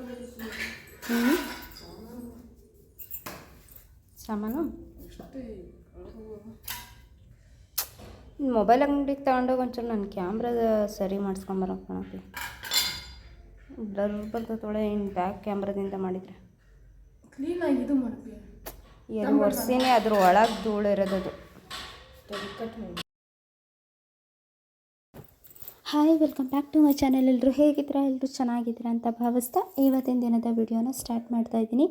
ಹ್ಞೂ ಸಾಮಾನು ಮೊಬೈಲ್ ಅಂಗಡಿಗೆ ತಗೊಂಡೋಗಿ ಒಂಚೂರು ನನ್ನ ಕ್ಯಾಮ್ರಾದ ಸರಿ ಮಾಡಿಸ್ಕೊಂಬರೋ ಕಣಪ್ಪಿ ಬ್ಲರ್ ಬರ್ತದೊಳೆ ಇನ್ನು ಬ್ಯಾಕ್ ಕ್ಯಾಮ್ರದಿಂದ ಮಾಡಿದ್ರೆ. ಕ್ಲೀನಾಗಿ ಇದು ಮಾಡ್ತೀವಿ ಎರಡು ವರ್ಷನೇ ಅದ್ರ ಒಳಗೆ ಧೂಳು ಇರೋದದು hi, welcome back to my channel. ಎಲ್ಲರೂ ಹೇಗಿದ್ದೀರಾ? ಎಲ್ಲರೂ ಚೆನ್ನಾಗಿದ್ದೀರಾ ಅಂತ ಭಾವಿಸ್ತಾ ಇವತ್ತಿನ ದಿನದ ವಿಡಿಯೋನ ಸ್ಟಾರ್ಟ್ ಮಾಡ್ತಾ ಇದ್ದೀನಿ.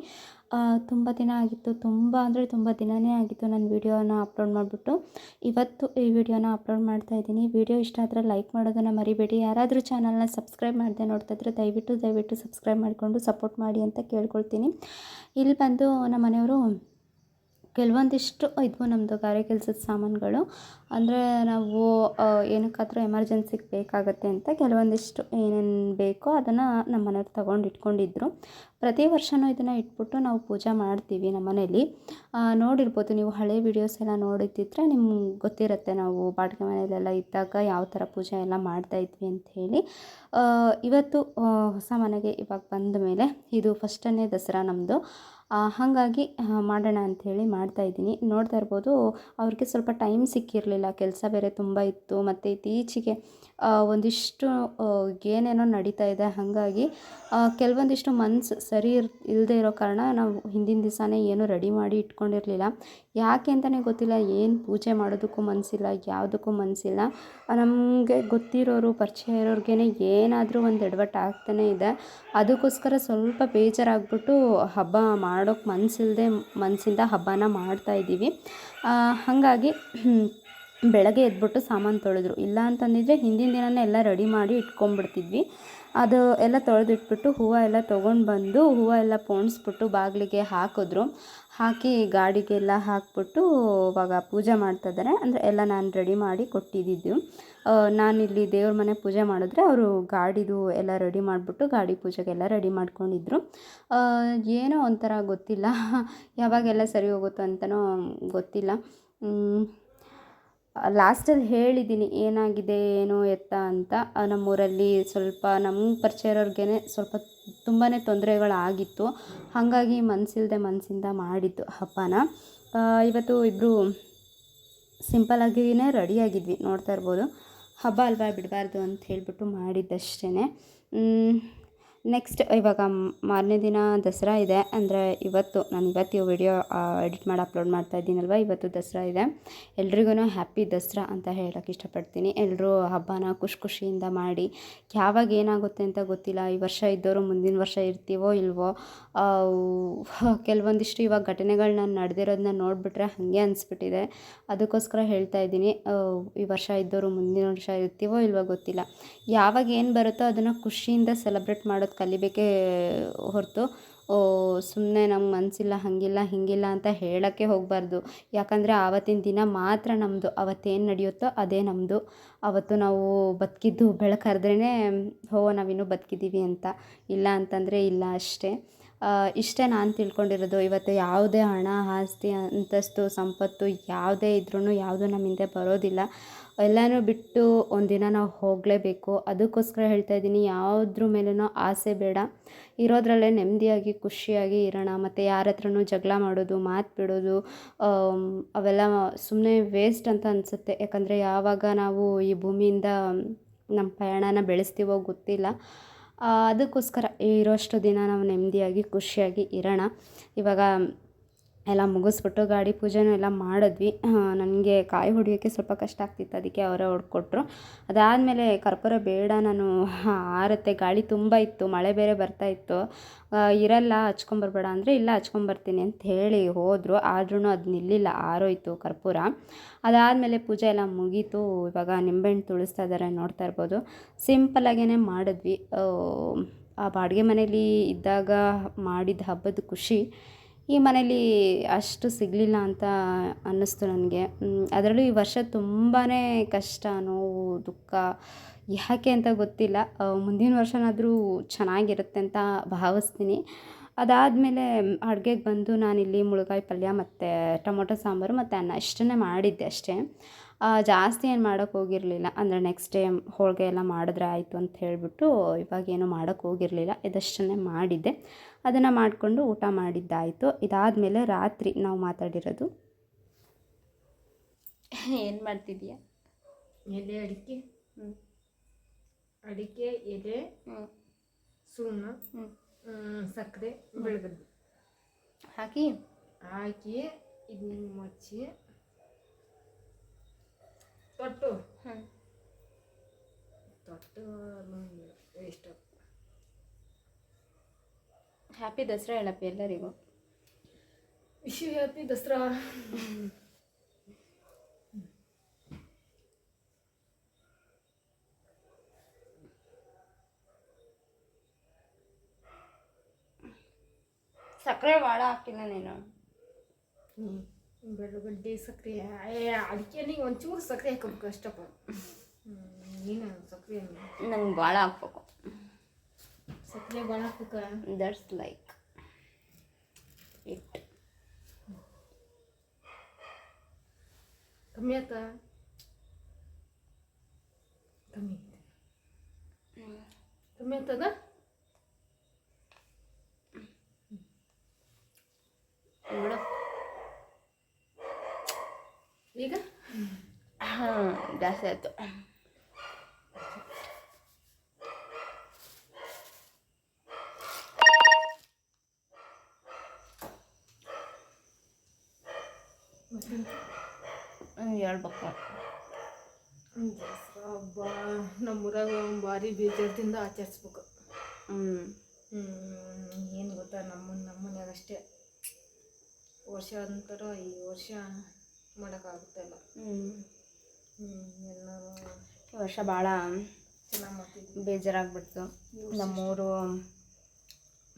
ತುಂಬ ದಿನ ಆಗಿತ್ತು. ತುಂಬ ಅಂದರೆ ತುಂಬ ದಿನವೇ ಆಗಿತ್ತು ನಾನು ವಿಡಿಯೋನ ಅಪ್ಲೋಡ್ ಮಾಡಿಬಿಟ್ಟು. ಇವತ್ತು ಈ ವಿಡಿಯೋನ ಅಪ್ಲೋಡ್ ಮಾಡ್ತಾ ಇದ್ದೀನಿ. ವಿಡಿಯೋ ಇಷ್ಟ ಆದರೆ ಲೈಕ್ ಮಾಡೋದನ್ನು ಮರಿಬೇಡಿ. ಯಾರಾದರೂ ಚಾನಲ್ನ ಸಬ್ಸ್ಕ್ರೈಬ್ ಮಾಡದೆ ನೋಡ್ತಾ ಇದ್ರೆ ದಯವಿಟ್ಟು ದಯವಿಟ್ಟು ಸಬ್ಸ್ಕ್ರೈಬ್ ಮಾಡಿಕೊಂಡು ಸಪೋರ್ಟ್ ಮಾಡಿ ಅಂತ ಕೇಳ್ಕೊಳ್ತೀನಿ. ಇಲ್ಲಿ ಬಂದು ನಮ್ಮ ಮನೆಯವರು ಕೆಲವೊಂದಿಷ್ಟು ಇದ್ವು ನಮ್ಮದು ಗಾರೆ ಕೆಲಸದ ಸಾಮಾನುಗಳು. ಅಂದರೆ ನಾವು ಏನಕ್ಕಾದರೂ ಎಮರ್ಜೆನ್ಸಿಗೆ ಬೇಕಾಗುತ್ತೆ ಅಂತ ಕೆಲವೊಂದಿಷ್ಟು ಏನೇನು ಬೇಕೋ ಅದನ್ನು ನಮ್ಮ ಮನೆಯವ್ರು ತಗೊಂಡು ಇಟ್ಕೊಂಡಿದ್ರು. ಪ್ರತಿ ವರ್ಷವೂ ಇದನ್ನು ಇಟ್ಬಿಟ್ಟು ನಾವು ಪೂಜೆ ಮಾಡ್ತೀವಿ ನಮ್ಮ ಮನೇಲಿ. ನೋಡಿರ್ಬೋದು ನೀವು ಹಳೆ ವೀಡಿಯೋಸ್ ಎಲ್ಲ ನೋಡಿದ್ದಿದ್ರೆ ನಿಮ್ಗೆ ಗೊತ್ತಿರುತ್ತೆ ನಾವು ಬಾಡಿಗೆ ಮನೆಯಲ್ಲೆಲ್ಲ ಇದ್ದಾಗ ಯಾವ ಥರ ಪೂಜೆ ಎಲ್ಲ ಮಾಡ್ತಾ ಇದ್ವಿ ಅಂತ ಹೇಳಿ. ಇವತ್ತು ಹೊಸ ಮನೆಗೆ ಇವಾಗ ಬಂದ ಮೇಲೆ ಇದು ಫಸ್ಟನ್ನೇ ದಸರಾ ನಮ್ಮದು ಹಾಗಾಗಿ ಮಾಡೋಣ ಅಂಥೇಳಿ ಮಾಡ್ತಾಯಿದ್ದೀನಿ ನೋಡ್ತಾ ಇರ್ಬೋದು ಅವ್ರಿಗೆ ಸ್ವಲ್ಪ ಟೈಮ್ ಸಿಕ್ಕಿರಲಿಲ್ಲ. ಕೆಲಸ ಬೇರೆ ತುಂಬ ಇತ್ತು. ಮತ್ತು ಇತ್ತೀಚೆಗೆ ಒಂದಿಷ್ಟು ಏನೇನೋ ನಡೀತಾ ಇದೆ. ಹಾಗಾಗಿ ಕೆಲವೊಂದಿಷ್ಟು ಮನ್ಸು ಸರಿ ಇರ್ ಇಲ್ಲದೆ ಇರೋ ಕಾರಣ ನಾವು ಹಿಂದಿನ ದಿವಸನೇ ಏನೂ ರೆಡಿ ಮಾಡಿ ಇಟ್ಕೊಂಡಿರಲಿಲ್ಲ. ಯಾಕೆ ಅಂತಲೇ ಗೊತ್ತಿಲ್ಲ. ಏನು ಪೂಜೆ ಮಾಡೋದಕ್ಕೂ ಮನಸ್ಸಿಲ್ಲ ಯಾವುದಕ್ಕೂ ಮನಸ್ಸಿಲ್ಲ ನಮಗೆ ಗೊತ್ತಿರೋರು, ಪರಿಚಯ ಇರೋರ್ಗೇ ಏನಾದರೂ ಒಂದು ಎಡವಟ್ಟು ಆಗ್ತಾನೇ ಇದೆ. ಅದಕ್ಕೋಸ್ಕರ ಸ್ವಲ್ಪ ಬೇಜಾರಾಗ್ಬಿಟ್ಟು ಹಬ್ಬ ಮಾಡೋಕ್ಕೆ ಮನಸ್ಸಿಲ್ಲದೆ ಮನಸ್ಸಿಂದ ಹಬ್ಬನ ಮಾಡ್ತಾ ಇದ್ದೀವಿ ಹಾಗಾಗಿ ಬೆಳಗ್ಗೆ ಎದ್ಬಿಟ್ಟು ಸಾಮಾನು ತೊಳೆದ್ರು. ಇಲ್ಲ ಅಂತಂದಿದ್ರೆ ಹಿಂದಿನ ದಿನನೇ ಎಲ್ಲ ರೆಡಿ ಮಾಡಿ ಇಟ್ಕೊಂಡ್ಬಿಡ್ತಿದ್ವಿ. ಅದು ಎಲ್ಲ ತೊಳೆದಿಟ್ಬಿಟ್ಟು ಹೂವು ಎಲ್ಲ ತೊಗೊಂಡು ಬಂದು ಹೂವು ಎಲ್ಲ ಪೋಣಿಸ್ಬಿಟ್ಟು ಬಾಗಿಲಿಗೆ ಹಾಕಿದ್ರು. ಹಾಕಿ ಗಾಡಿಗೆಲ್ಲ ಹಾಕ್ಬಿಟ್ಟು ಇವಾಗ ಪೂಜೆ ಮಾಡ್ತಾ ಇದ್ದಾರೆ ಅಂದರೆ ಎಲ್ಲ ನಾನು ರೆಡಿ ಮಾಡಿ ಕೊಟ್ಟಿದ್ದಿದ್ದು ನಾನಿಲ್ಲಿ ದೇವ್ರ ಮನೆ ಪೂಜೆ ಮಾಡಿದ್ರೆ ಅವರು ಗಾಡಿದು ಎಲ್ಲ ರೆಡಿ ಮಾಡಿಬಿಟ್ಟು ಗಾಡಿ ಪೂಜೆಗೆಲ್ಲ ರೆಡಿ ಮಾಡ್ಕೊಂಡಿದ್ರು. ಏನೋ ಒಂಥರ ಗೊತ್ತಿಲ್ಲ. ಯಾವಾಗೆಲ್ಲ ಸರಿ ಹೋಗುತ್ತೋ ಅಂತಲೂ ಗೊತ್ತಿಲ್ಲ. ಲಾಸ್ಟಲ್ಲಿ ಹೇಳಿದ್ದೀನಿ, ಏನಾಗಿದೆ, ಏನು ಎತ್ತ ಅಂತ. ನಮ್ಮೂರಲ್ಲಿ ಸ್ವಲ್ಪ ನಮ್ಮ ಪರಿಚಯ ಇರೋರ್ಗೆ ಸ್ವಲ್ಪ ತುಂಬಾ ತೊಂದರೆಗಳಾಗಿತ್ತು. ಹಾಗಾಗಿ ಮನಸ್ಸಿಲ್ಲದೆ ಮನಸ್ಸಿಂದ ಮಾಡಿದ್ದು ಹಬ್ಬನ. ಇವತ್ತು ಇಬ್ಬರು ಸಿಂಪಲ್ಲಾಗಿಯೇ ರೆಡಿಯಾಗಿದ್ವಿ, ನೋಡ್ತಾ ಇರ್ಬೋದು. ಹಬ್ಬ ಅಲ್ವಾ ಬಿಡಬಾರ್ದು ಅಂತ ಹೇಳಿಬಿಟ್ಟು ಮಾಡಿದ್ದಷ್ಟೇ ನೆಕ್ಸ್ಟ್ ಇವಾಗ ಮಾರನೇ ದಿನ ದಸರಾ ಇದೆ. ಅಂದರೆ ಇವತ್ತು, ನಾನು ಇವತ್ತು ವಿಡಿಯೋ ಎಡಿಟ್ ಮಾಡಿ ಅಪ್ಲೋಡ್ ಮಾಡ್ತಾ ಇದ್ದೀನಲ್ವ? ಇವತ್ತು ದಸರಾ ಇದೆ. ಎಲ್ರಿಗೂ ಹ್ಯಾಪಿ ದಸರಾ ಅಂತ ಹೇಳೋಕ್ಕೆ ಇಷ್ಟಪಡ್ತೀನಿ. ಎಲ್ಲರೂ ಹಬ್ಬನ ಖುಷಿ ಖುಷಿಯಿಂದ ಮಾಡಿ. ಯಾವಾಗ ಏನಾಗುತ್ತೆ ಅಂತ ಗೊತ್ತಿಲ್ಲ. ಈ ವರ್ಷ ಇದ್ದವರು ಮುಂದಿನ ವರ್ಷ ಇರ್ತೀವೋ ಇಲ್ವೋ ಕೆಲವೊಂದಿಷ್ಟು ಇವಾಗ ಘಟನೆಗಳನ್ನ ನಡೆದಿರೋದನ್ನ ನೋಡಿಬಿಟ್ರೆ ಹಾಗೆ ಅನಿಸ್ಬಿಟ್ಟಿದೆ. ಅದಕ್ಕೋಸ್ಕರ ಹೇಳ್ತಾ ಇದ್ದೀನಿ. ಈ ವರ್ಷ ಇದ್ದವರು ಮುಂದಿನ ವರ್ಷ ಇರ್ತೀವೋ ಇಲ್ವೋ ಗೊತ್ತಿಲ್ಲ. ಯಾವಾಗ ಏನು ಬರುತ್ತೋ ಅದನ್ನು ಖುಷಿಯಿಂದ ಸೆಲೆಬ್ರೇಟ್ ಮಾಡೋದು ಕಲಿಬೇಕೇ ಹೊರತು. ಸುಮ್ಮನೆ ನಮ್ಗೆ ಮನಸ್ಸಿಲ್ಲ ಹಾಗಿಲ್ಲ, ಹೀಗಿಲ್ಲ ಅಂತ ಹೇಳೋಕ್ಕೆ ಹೋಗಬಾರ್ದು. ಯಾಕಂದರೆ ಆವತ್ತಿನ ದಿನ ಮಾತ್ರ ನಮ್ಮದು ಅವತ್ತೇನು ನಡೆಯುತ್ತೋ ಅದೇ ನಮ್ಮದು ಅವತ್ತು ನಾವು ಬದುಕಿದ್ದು ಬೆಳಕರೆದ್ರೇ ಹೋ, ನಾವಿನ್ನೂ ಬದುಕಿದ್ದೀವಿ ಅಂತ. ಇಲ್ಲ ಅಂತಂದರೆ ಇಲ್ಲ ಅಷ್ಟೇ. ಇಷ್ಟೇ ನಾನು ತಿಳ್ಕೊಂಡಿರೋದು. ಇವತ್ತು ಯಾವುದೇ ಹಣ, ಆಸ್ತಿ, ಅಂತಸ್ತು, ಸಂಪತ್ತು ಯಾವುದೇ ಇದ್ರೂ ಯಾವುದು ನಮ್ಮ ಹಿಂದೆ ಬರೋದಿಲ್ಲ. ಎಲ್ಲನೂ ಬಿಟ್ಟು ಒಂದಿನ ನಾವು ಹೋಗಲೇಬೇಕು. ಅದಕ್ಕೋಸ್ಕರ ಹೇಳ್ತಾ ಇದ್ದೀನಿ, ಯಾವುದ್ರ ಮೇಲೂ ಆಸೆ ಬೇಡ. ಇರೋದ್ರಲ್ಲೇ ನೆಮ್ಮದಿಯಾಗಿ, ಖುಷಿಯಾಗಿ ಇರೋಣ. ಮತ್ತು ಯಾರ ಹತ್ರನೂ ಜಗಳ ಮಾಡೋದು, ಮಾತು ಬಿಡೋದು ಅವೆಲ್ಲ ಸುಮ್ಮನೆ ವೇಸ್ಟ್ ಅಂತ ಅನಿಸುತ್ತೆ. ಯಾಕಂದರೆ ಯಾವಾಗ ನಾವು ಈ ಭೂಮಿಯಿಂದ ನಮ್ಮ ಪ್ರಯಾಣನ ಬೆಳೆಸ್ತೀವೋ ಗೊತ್ತಿಲ್ಲ. ಅದಕ್ಕೋಸ್ಕರ ಇರೋಷ್ಟು ದಿನ ನಾವು ನೆಮ್ಮದಿಯಾಗಿ, ಖುಷಿಯಾಗಿ ಇರೋಣ. ಇವಾಗ ಎಲ್ಲ ಮುಗಿಸ್ಬಿಟ್ಟು ಗಾಡಿ ಪೂಜೆನೂ ಎಲ್ಲ ಮಾಡಿದ್ವಿ. ನನಗೆ ಕಾಯಿ ಹೊಡಿಯೋಕ್ಕೆ ಸ್ವಲ್ಪ ಕಷ್ಟ ಆಗ್ತಿತ್ತು. ಅದಕ್ಕೆ ಅವರೇ ಹೊಡ್ಕೊಟ್ರು. ಅದಾದಮೇಲೆ ಕರ್ಪೂರ ಬೇಡ, ನಾನು ಆರುತ್ತೆ. ಗಾಳಿ ತುಂಬ ಇತ್ತು, ಮಳೆ ಬೇರೆ ಬರ್ತಾ ಇತ್ತು. ಇರಲ್ಲ ಹಚ್ಕೊಂಬರ್ಬೇಡ ಅಂದರೆ ಇಲ್ಲ ಹಚ್ಕೊಂಬರ್ತೀನಿ ಅಂತ ಹೇಳಿ ಹೋದರು. ಆದ್ರೂ ಅದು ನಿಲ್ಲಿಲ್ಲ, ಆರೋಯ್ತು ಕರ್ಪೂರ. ಅದಾದಮೇಲೆ ಪೂಜೆ ಎಲ್ಲ ಮುಗೀತು. ಇವಾಗ ನಿಂಬೆಹಣ್ಣು ತುಳಿಸ್ತಾ ಇದ್ದಾರೆ ನೋಡ್ತಾ ಇರ್ಬೋದು. ಸಿಂಪಲಾಗೇ ಮಾಡಿದ್ವಿ. ಆ ಬಾಡಿಗೆ ಮನೇಲಿ ಇದ್ದಾಗ ಮಾಡಿದ ಹಬ್ಬದ ಖುಷಿ. ಈ ಮನೇಲಿ ಅಷ್ಟು ಸಿಗಲಿಲ್ಲ ಅಂತ ಅನ್ನಿಸ್ತು ನನಗೆ. ಅದರಲ್ಲೂ ಈ ವರ್ಷ ತುಂಬಾ ಕಷ್ಟ, ನೋವು, ದುಃಖ, ಯಾಕೆ ಅಂತ ಗೊತ್ತಿಲ್ಲ. ಮುಂದಿನ ವರ್ಷನಾದರೂ ಚೆನ್ನಾಗಿರುತ್ತೆ ಅಂತ ಭಾವಿಸ್ತೀನಿ. ಅದಾದಮೇಲೆ ಅಡುಗೆಗೆ ಬಂದು ನಾನಿಲ್ಲಿ ಮುಳುಗಾಯಿ ಪಲ್ಯ ಮತ್ತು ಟೊಮೊಟೊ ಸಾಂಬಾರು ಮತ್ತು ಅನ್ನ ಇಷ್ಟನ್ನೇ ಮಾಡಿದ್ದೆ ಅಷ್ಟೇ. ಜಾಸ್ತಿ ಏನು ಮಾಡೋಕ್ಕೆ ಹೋಗಿರಲಿಲ್ಲ. ಅಂದರೆ ನೆಕ್ಸ್ಟ್ ಡೇ ಹೋಳಿಗೆ ಎಲ್ಲ ಮಾಡಿದ್ರೆ ಆಯಿತು ಅಂತ ಹೇಳಿಬಿಟ್ಟು ಇವಾಗೇನು ಮಾಡೋಕ್ಕೆ ಹೋಗಿರಲಿಲ್ಲ. ಇದಷ್ಟನ್ನೇ ಮಾಡಿದ್ದೆ. ಅದನ್ನು ಮಾಡಿಕೊಂಡು ಊಟ ಮಾಡಿದ್ದಾಯಿತು. ಇದಾದಮೇಲೆ ರಾತ್ರಿ ನಾವು ಮಾತಾಡಿರೋದು. ಏನು ಮಾಡ್ತಿದ್ದೀಯ ಎಲೆ ಅಡಿಕೆ. ಹ್ಞೂ ಅಡಿಕೆ ಎಲೆ ಸುಣ್ಣ ಸಕ್ಕರೆ ಬೆಳಗದ್ದು ಹಾಕಿ? ಹಾಕಿ ಇದನ್ನ ಮುಚ್ಚಿ ತೊಟ್ಟು. ಹ್ಞೂ ತೊಟ್ಟು ವೇಸ್ಟ್ ಹ್ಯಾಪಿ ದಸರಾ ಹೇಳಪ್ಪ ಎಲ್ಲರಿಗೂ. Wish happy Dasara. ಸಕ್ಕರೆ ಭಾಳ ಹಾಕಿಲ್ಲ ನೀನು. ಬೆಳಗಡ್ಡೆ ಸಕ್ಕರೆ ಅಡಿಕೆನಿಗೆ ಒಂಚೂರು ಸಕ್ಕರೆ ಹಾಕೋಬೇಕು ಅಷ್ಟಪ್ಪ ಹ್ಮ್, ನೀನು ಸಕ್ಕರೆ ನಂಗೆ ಭಾಳ ಹಾಕ್ಬೇಕು. ಸಕ್ಕರೆ ಭಾಳ ಹಾಕ್ಬೇಕ? ದಟ್ಸ್ ಲೈಕ್ ಇಟ್ ಕಮ್ಮಿ ಆತ? ಕಮ್ಮಿ. ಐತೆ. ಕಮ್ಮಿ ಆಗ್ತದ ಬಿಡು ಈಗ? ಹಾಂ ಜಾಸ್ತಿ ಆಯಿತು. ಹೇಳ್ಬೇಕು. ದಸರಾ ಹಬ್ಬ ನಮ್ಮೂರಾಗ ಭಾರಿ ಬೇಜಾರದಿಂದ ಆಚರಿಸ್ಬೇಕು. ಹ್ಞೂ ಏನು ಗೊತ್ತಾ ನಮ್ಮ ನಮ್ಮ ಮನ್ಯಾಗ ಅಷ್ಟೇ ವರ್ಷ ಅಂತಾರೋ ಈ ವರ್ಷ ಮಾಡೋಕ್ಕಾಗುತ್ತಲ್ಲ. ಎಲ್ಲರೂ ಈ ವರ್ಷ ಭಾಳ ಬೇಜಾರಾಗ್ಬಿಡ್ತು. ನಮ್ಮೂರು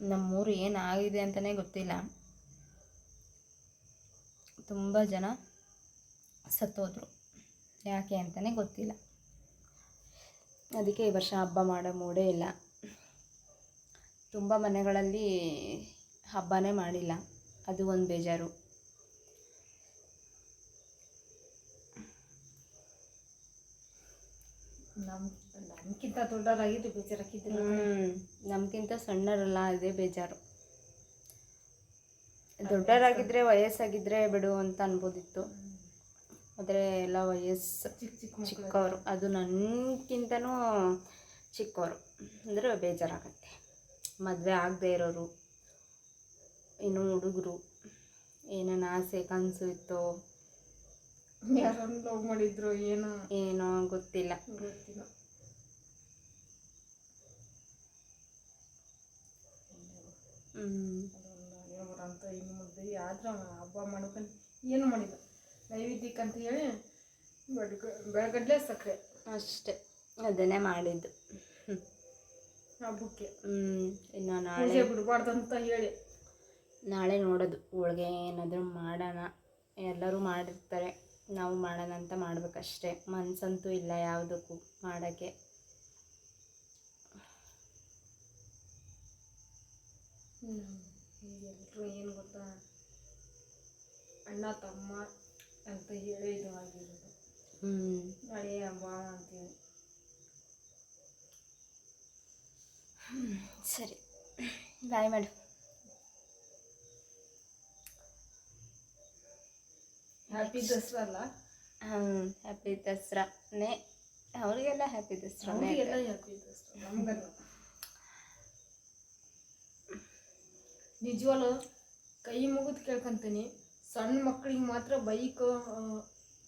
ನಮ್ಮೂರು ಏನಾಗಿದೆ ಅಂತಲೇ ಗೊತ್ತಿಲ್ಲ. ತುಂಬ ಜನ ಸತ್ತೋದ್ರು. ಯಾಕೆ ಅಂತಲೇ ಗೊತ್ತಿಲ್ಲ. ಅದಕ್ಕೆ ಈ ವರ್ಷ ಹಬ್ಬ ಮಾಡೋ ಮೂಡೇ ಇಲ್ಲ. ತುಂಬ ಮನೆಗಳಲ್ಲಿ ಹಬ್ಬನೇ ಮಾಡಿಲ್ಲ. ಅದು ಒಂದು ಬೇಜಾರು. ನಮ್ಮ ನಮ್ಗಿಂತ ದೊಡ್ಡವರಾಗಿದ್ದು ನಮಗಿಂತ ಸಣ್ಣರಲ್ಲ ಅದೇ ಬೇಜಾರು. ದೊಡ್ಡವರಾಗಿದ್ರೆ ವಯಸ್ಸಾಗಿದ್ರೆ ಬಿಡು ಅಂತ ಅನ್ಬೋದಿತ್ತು. ಆದರೆ ಎಲ್ಲ ವಯಸ್ಸು ಚಿಕ್ಕ ಚಿಕ್ಕ ಚಿಕ್ಕವರು. ಅದು ನನಗಿಂತನೂ ಚಿಕ್ಕವರು. ಅಂದರೆ ಬೇಜಾರಾಗತ್ತೆ. ಮದುವೆ ಆಗದೆ ಇರೋರು ಇನ್ನು ಹುಡುಗರು ಏನೇನು ಆಸೆ ಕನಸು ಇತ್ತು ಯಾರನ್ನು ಲವ್ ಮಾಡಿದ್ರು ಏನೋ. ಏನೋ ಗೊತ್ತಿಲ್ಲ. ಗೊತ್ತಿಲ್ಲ. ಅಂತ ಇನ್ನು ಆದ್ರೆ ಹಬ್ಬ ಮಾಡ್ಕೊಂಡು ಏನು ಮಾಡಿಲ್ಲ. ನೈವೇದ್ಯಕ್ಕಂತ ಹೇಳಿ ಬೆಳಗ ಬೆಳಗಡ್ಲೆ ಸಕ್ಕರೆ. ಅಷ್ಟೇ. ಅದನ್ನೇ ಮಾಡಿದ್ದು. ಹಬ್ಬಕ್ಕೆ. ಹ್ಞೂ ಇನ್ನು ನಾಳೆ ಬಿಡಬಾರ್ದು ಅಂತ ಹೇಳಿ. ನಾಳೆ ನೋಡೋದು. ಹೋಳ್ಗೆ ಏನಾದರೂ ಮಾಡೋಣ. ಎಲ್ಲರೂ ಮಾಡಿರ್ತಾರೆ. ನಾವು ಮಾಡೋಣ ಅಂತ ಮಾಡ್ಬೇಕಷ್ಟೇ. ಮನ್ಸಂತೂ ಇಲ್ಲ ಯಾವುದಕ್ಕೂ ಮಾಡೋಕ್ಕೆ. ಎಲ್ಲರೂ ಏನು ಗೊತ್ತಾ? ಅಣ್ಣ ತಮ್ಮ ಅಂತ ಹೇಳಿ ಇದು ಆಗಿರೋದು. ಹ್ಞೂ ನಾಳೆ ಹಬ್ಬ ಅಂತೀವಿ. ಸರಿ. ಬಾಯ್ ಮಾಡು. ಹ್ಯಾಪಿ ದಸರಾ ಅಲ್ಲ? ಹ್ಞೂ ಹ್ಯಾಪಿ ದಸರಾನೇ ಅವರಿಗೆಲ್ಲ ಹ್ಯಾಪಿ ದಸರಾನೇ ಹ್ಯಾಪಿ ದಸರಾ ನಮ್ಗಲ್ಲ. ಕೈ ಮುಗಿದು ಕೇಳ್ಕೊಂತೀನಿ. ಸಣ್ಣ ಮಕ್ಕಳಿಗೆ ಮಾತ್ರ ಬೈಕ್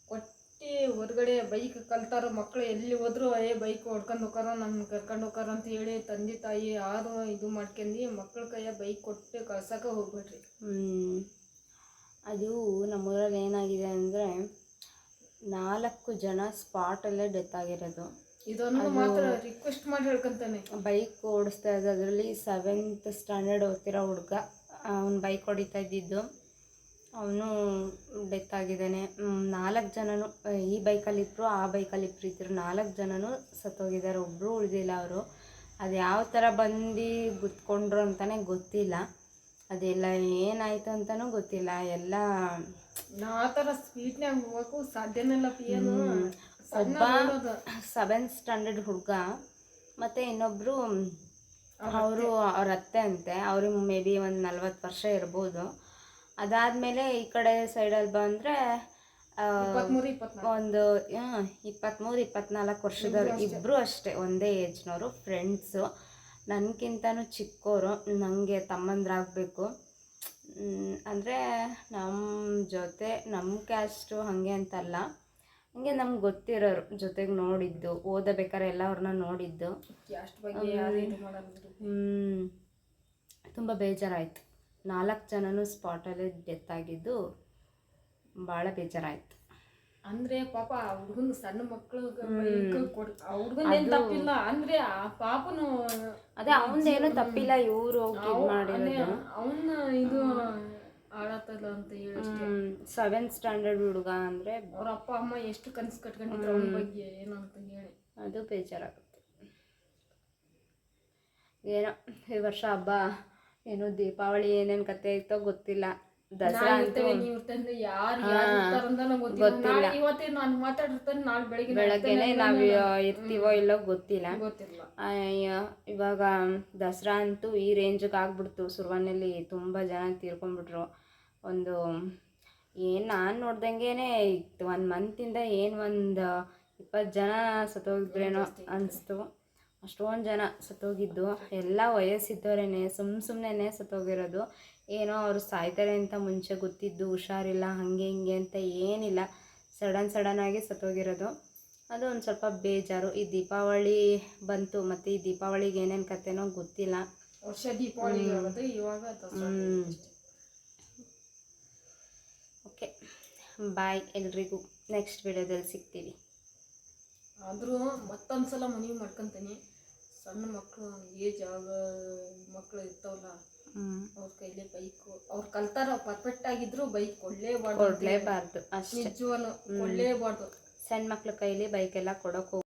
ಕೊಟ್ಟಿ ಹೊರಗಡೆ ಬೈಕ್ ಕಲ್ತಾರೋ ಮಕ್ಕಳು ಎಲ್ಲಿ ಹೋದ್ರು ಏ ಬೈಕ್ ಹೊಡ್ಕೊಂಡು ಹೋಗಾರ ನನ್ನ ಕರ್ಕೊಂಡು ಹೋಗಾರ ಅಂತ ಹೇಳಿ ತಂದೆ ತಾಯಿ ಯಾರು ಇದು ಮಾಡ್ಕೊಂಡು ಮಕ್ಕಳ ಕೈಯ ಬೈಕ್ ಕೊಟ್ಟು ಕಳ್ಸೋಕೆ ಹೋಗ್ಬೇಡ್ರಿ. ಹ್ಮ್. ಅದು ನಮ್ಮೂರಲ್ಲಿ ಏನಾಗಿದೆ ಅಂದರೆ ನಾಲ್ಕು ಜನ ಸ್ಪಾಟಲ್ಲೇ ಡೆತ್ ಆಗಿರೋದು. ಇದೊಂದು ಮಾತ್ರ ರಿಕ್ವೆಸ್ಟ್ ಮಾಡಿ ಹೇಳ್ಕೊಂತಾನೆ. ಬೈಕ್ ಓಡಿಸ್ತಾ ಇದ್ದ ಅದರಲ್ಲಿ ಸೆವೆಂತ್ ಸ್ಟ್ಯಾಂಡರ್ಡ್ ಓದ್ತಿರೋ ಹುಡುಗ ಅವ್ನು ಬೈಕ್ ಹೊಡಿತಾ ಇದ್ದಿದ್ದು. ಅವನು ಡೆತ್ ಆಗಿದ್ದಾನೆ. ನಾಲ್ಕು ಜನನು ಈ ಬೈಕಲ್ಲಿ ಇಬ್ಬರು ಆ ಬೈಕಲ್ಲಿ ಇಬ್ಬರು ಇದ್ದರು ನಾಲ್ಕು ಜನನು ಸತ್ತೋಗಿದ್ದಾರೆ. ಒಬ್ಬರು ಉಳಿದಿಲ್ಲ ಅವರು. ಅದು ಯಾವ ಥರ ಬಂದು ಗುದ್ಕೊಂಡ್ರು ಅಂತಲೇ ಗೊತ್ತಿಲ್ಲ. ಅದೆಲ್ಲ ಏನಾಯ್ತು ಅಂತಾನೂ ಗೊತ್ತಿಲ್ಲ. ಎಲ್ಲ ನಾ ಆ ಥರ ಸ್ಪೀಡ್ನ್ಯಾಗ ಹೋಗಕ್ಕೂ ಸಾಧ್ಯನಲ್ಲ ಪಿಯನು ಒಬ್ಬ ಸೆವೆಂತ್ ಸ್ಟ್ಯಾಂಡರ್ಡ್ ಹುಡುಗ ಮತ್ತೆ ಇನ್ನೊಬ್ಬರು ಅವರು ಅವ್ರ ಅತ್ತೆ. ಅಂತೆ. ಅವ್ರಿಗೆ ಮೇ ಬಿ ಒಂದು ನಲ್ವತ್ತು ವರ್ಷ ಇರ್ಬೋದು. ಅದಾದಮೇಲೆ ಈ ಕಡೆ ಸೈಡಲ್ಲಿ ಬಂದರೆ ಒಂದು ಇಪ್ಪತ್ತ್ಮೂರು ಇಪ್ಪತ್ನಾಲ್ಕು ವರ್ಷದವ್ರು ಇಬ್ಬರು ಅಷ್ಟೇ. ಒಂದೇ ಏಜ್ನವರು ಫ್ರೆಂಡ್ಸು ನನಗಿಂತನೂ ಚಿಕ್ಕೋರು ನನಗೆ ತಮ್ಮಂದ್ರಾಗಬೇಕು. ಅಂದರೆ ನಮ್ಮ ಜೊತೆ ನಮ್ಮ ಕ್ಯಾಸ್ಟು ಹಾಗೆ ಅಂತಲ್ಲ. ಹಂಗೆ ನಮ್ಗೆ ಗೊತ್ತಿರೋರು ಜೊತೆಗೆ ನೋಡಿದ್ದು ಓದಬೇಕಾದ್ರೆ ಎಲ್ಲ ಅವ್ರನ್ನ ನೋಡಿದ್ದು. ತುಂಬ ಬೇಜಾರಾಯಿತು. ನಾಲ್ಕು ಜನನೂ ಸ್ಪಾಟಲ್ಲೇ ಡೆತ್ ಆಗಿದ್ದು ಭಾಳ ಬೇಜಾರಾಯಿತು. ಅಂದ್ರೆ ಪಾಪ ಆ ಹುಡುಗನ್ ಸಣ್ಣ ಮಕ್ಕಳು ಆ ಹುಡುಗನ್ ಏನ್ ತಪ್ಪಿಲ್ಲ. ಅಂದ್ರೆ ಆ ಪಾಪನು ಅದೇ ಅವನದೇನು ತಪ್ಪಿಲ್ಲ ಇವ್ರು ಹೋಗಿ ಇದು ಮಾಡಿರೋದು. ಅವನ್ನ ಇದು ಆಡತ್ತಲ್ಲ ಅಂತ ಹೇಳಿ ಸೆವೆಂತ್ ಸ್ಟ್ಯಾಂಡರ್ಡ್ ಹುಡುಗ ಅಂದ್ರೆ ಅವ್ರ ಅಪ್ಪ ಅಮ್ಮ ಎಷ್ಟು ಕನ್ಸು ಕಟ್ಕೊಂಡಿದ್ರು ಅವನ ಬಗ್ಗೆ ಏನಂತ ಹೇಳಿ. ಅದು ಬೇಜಾರಾಗುತ್ತೆ. ಏನೋ ಈ ವರ್ಷ ಹಬ್ಬ ಏನು ದೀಪಾವಳಿ ಏನೇನು ಕತೆ ಐತೋ ಗೊತ್ತಿಲ್ಲ. ದಸರಾ ಅಂತೂ ಗೊತ್ತಿಲ್ಲ. ನಾಳೆ ಇವತ್ತೇ ನಾನು ಮಾತಾಡಿರ್ತಾನೆ ನಾಳೆ ಬೆಳಿಗ್ಗೆ ಬೆಳಗ್ಗೆನೆ ನಾವು ಇರ್ತೀವೋ ಇಲ್ಲೋ ಗೊತ್ತಿಲ್ಲ. ಇವಾಗ ದಸರಾ ಅಂತೂ ಈ ರೇಂಜ್ಗೆ ಆಗ್ಬಿಡ್ತು. ಸುರ್ವಾನಲ್ಲಿ ತುಂಬಾ ಜನ ತೀರ್ಕೊಂಡ್ಬಿಟ್ರು. ಒಂದು ಏನು ನಾನು ಇತ್ತು. ಒಂದು ಮಂತಿಂದ ಏನು ಒಂದು ಇಪ್ಪತ್ತು ಜನ ಸತ್ತೋಗಿದ್ರೇನೋ ಅನಿಸ್ತು. ಅಷ್ಟೊಂದು ಜನ ಸತ್ತೋಗಿದ್ದು ಎಲ್ಲ ವಯಸ್ಸಿದ್ದವರೇ ಸುಮ್ ಸುಮ್ಮನೆ ಸತ್ತೋಗಿರೋದು. ಏನೋ ಅವರು ಸಾಯ್ತಾರೆ ಅಂತ ಮುಂಚೆ ಗೊತ್ತಿದ್ದು ಹುಷಾರಿಲ್ಲ ಹಾಗೆ ಹಿಂಗೆ ಅಂತ ಏನಿಲ್ಲ. ಸಡನ್ ಸಡನ್ನಾಗಿ ಸತ್ತೋಗಿರೋದು. ಅದು ಒಂದು ಸ್ವಲ್ಪ ಬೇಜಾರು. ಈ ದೀಪಾವಳಿ ಬಂತು ಮತ್ತು ಈ ದೀಪಾವಳಿಗೆ ಏನೇನು ಕತೆನೋ ಗೊತ್ತಿಲ್ಲ. ವರ್ಷ ದೀಪಾವಳಿ ಇವಾಗ ಓಕೆ. ಬಾಯ್ ಎಲ್ರಿಗೂ. ನೆಕ್ಸ್ಟ್ ವಿಡಿಯೋದಲ್ಲಿ ಸಿಗ್ತೀವಿ. ಆದರೂ ಮತ್ತೊಂದು ಸಲ ಮನವಿ ಮಾಡ್ಕೊಂತೀನಿ. ಸಣ್ಣ ಮಕ್ಕಳು ಏಜ್ ಆಗ ಮಕ್ಕಳು ಇರ್ತಾವಲ್ಲ ಅವ್ರ ಕೈಲಿ ಬೈಕ್ ಅವ್ರು ಕಲ್ತಾರ ಪರ್ಫೆಕ್ಟ್ ಆಗಿದ್ರು ಬೈಕ್ ಕೊಡ್ಲೇಬಾರ್ದು. ಕೊಡ್ಲೇಬಾರ್ದು ಅಷ್ಟೇ. ನಿಜವಲ್ಲ ಕೊಡ್ಲೇಬಾರ್ದು. ಸಣ್ಣ ಮಕ್ಳ ಕೈಲಿ ಬೈಕೆಲ್ಲ ಕೊಡೋಕೆ